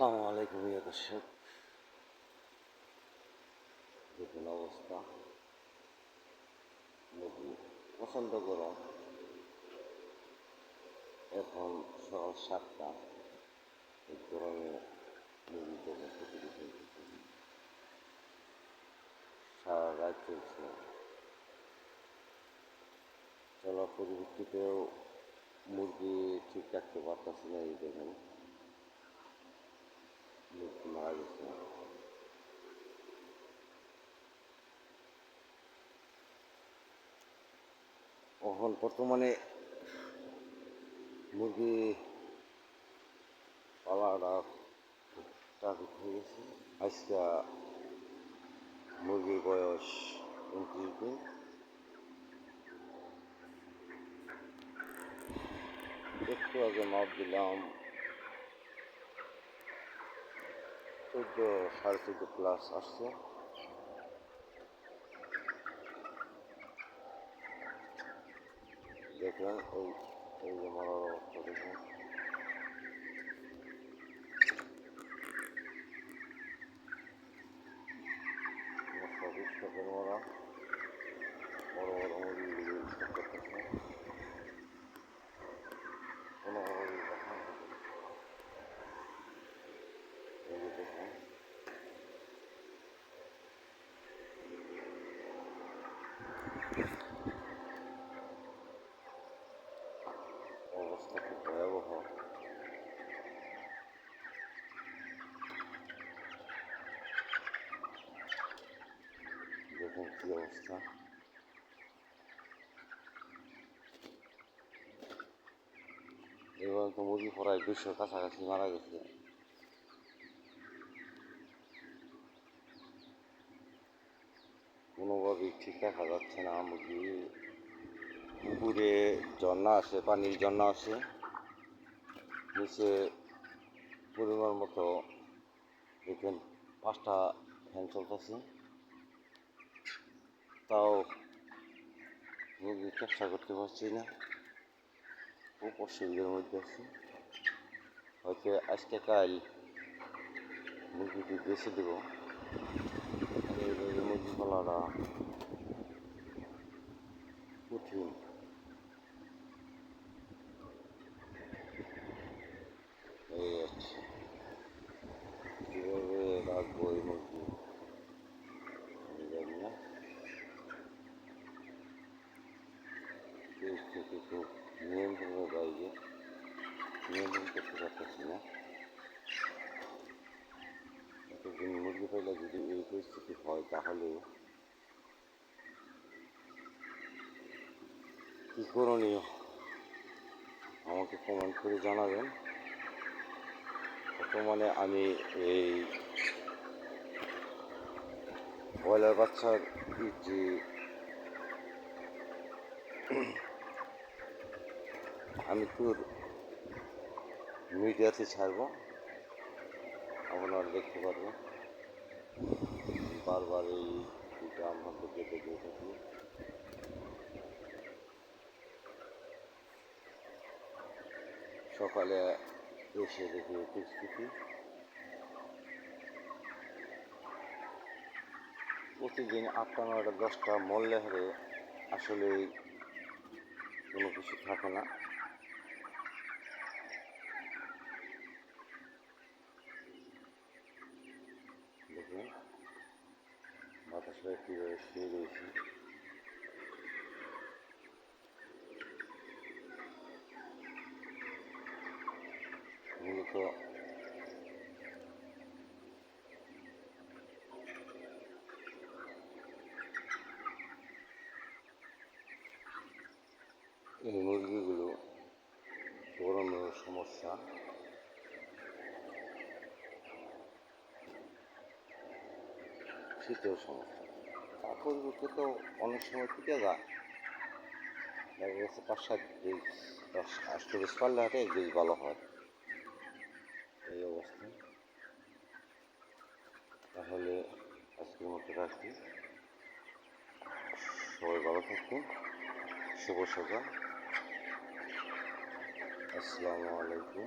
আসসালামু আলাইকুম ইয়া দর্শক। দেখুন অবস্থা। প্রচণ্ড গরম। এখন সকাল সাতটা। এই গরমে নদী জন্য প্রতিদিন সারা রাত চলছে। চলার পরিবর্তিতেও মুরগি ঠিক রাখতে পারতেছে না এই দেখেন এখন বর্তমানে মুরগি পালাটা ট্রাফিক হয়ে গেছে। আজকে মুরগির বয়স উনত্রিশ দিন। একটু আগে মাপ দিলাম চোদ্দ সাড়ে চোদ্দ প্লাস আসছে। দেখলাম এই এই যে মরার অবস্থা সবই শখের মরা বড় বড় মুরগিগুলি উৎসব করতেছে কোনো মুরগি দেখা এই যে দেখুন অবস্থা খুব ভয়াবহ দেখুন কি অবস্থা এবার তো মুরগি প্রায় দুশোর কাছাকাছি মারা গেছে কোনোভাবেই ঠিক রাখা যাচ্ছে না মুরগি পুকুরে ঝর্ণা আছে পানির ঝর্ণা আছে নিচে পরিমাণ মতো দেখবেন পাঁচটা ফ্যান চলতেছে তাও ব্যবসা করতে পারছি না। খুব অসুবিধার মধ্যে আছি। হয়তো আজকে কাল মুরগিটি বেছে দেবো। মুরগি পালাটা কঠিন এই আছে কীভাবে রাখব এই মুরগি আমি জানি না পরিস্থিতি খুব নিয়ন্ত্রণের বাইরে নিয়ন্ত্রণ করতে পারতেছি না এতদিন মুরগি পাইলে যদি এই পরিস্থিতি হয় তাহলে কী করণীয় আমাকে কমেন্ট করে জানাবেন বর্তমানে আমি এই ব্রয়লার বাচ্চার যে আমি তোর মিডিয়াতে ছাড়বো। আপনারা দেখতে পারবেন। বারবার এই গ্রাম কেটে দিয়ে থাকি। সকালে এসে দেখি পরিস্থিতি প্রতিদিন আটটা, নয়টা, দশটা মরলে হারে আসলে কোনো কিছু থাকে না। বাতাসটা কীভাবে শুয়ে রয়েছে মূলত এই মুরগিগুলো গরমের সমস্যা শীতের সমস্যা। তার পরিবর্তে তো অনেক সময় টিকে যায় দেখা গেছে পাঁচ সাত গেজ দশ, আষ্ট পারলে হাটে এক গেজ ভালো হয়। এই অবস্থা। তাহলে আজকের মতো রাখি। সবাই ভালো থাকুন শুভ সকাল। আসসালামু আলাইকুম।